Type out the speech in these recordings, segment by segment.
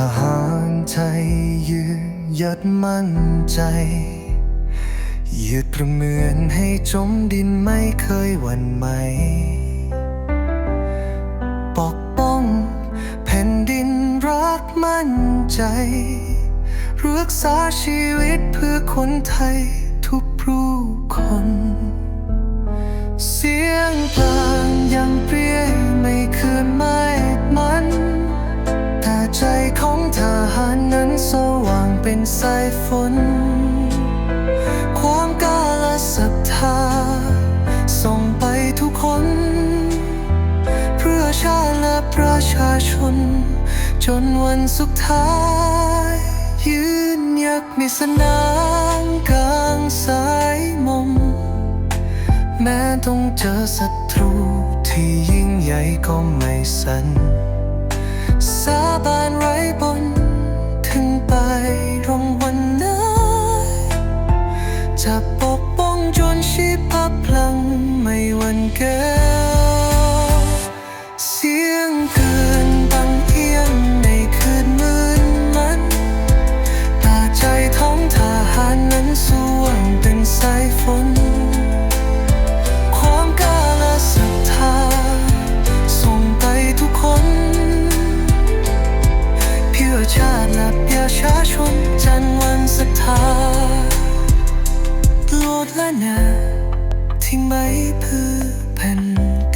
ทหารไทยยืนยัดมั่นใจยุดประเมินให้จมดินไม่เคยหวั่นไหม ปกป้องแผ่นดินรักมั่นใจรักษาชีวิตเพื่อคนไทย เป็นสายฝน ความกล้าและศรัทธา ส่งไปทุกคน เพื่อชาติและประชาชน จนวันสุดท้าย ยืนหยัดในสนามกลางสายมมแม้ต้องเจอศัตรูที่ยิ่งใหญ่ก็ไม่สันสาบานไร้บน จะปกป้องจนชีพพลังไม่วันเกิน เพื่อแผ่น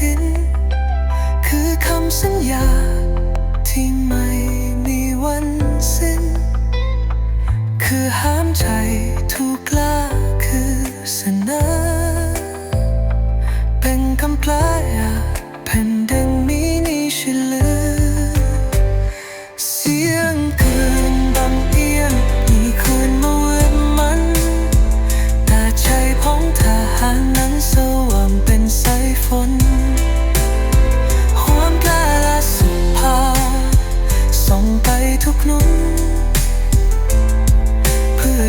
ดิน คือคำสัญญา ที่ไม่มีวันสิ้น คือห้ามใจทุกกล้าคือเสนอ เป็นคำแปลแผ่นดินมีนิชลือ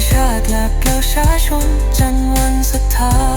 ชาติและประชาชนจันวันศรัทธา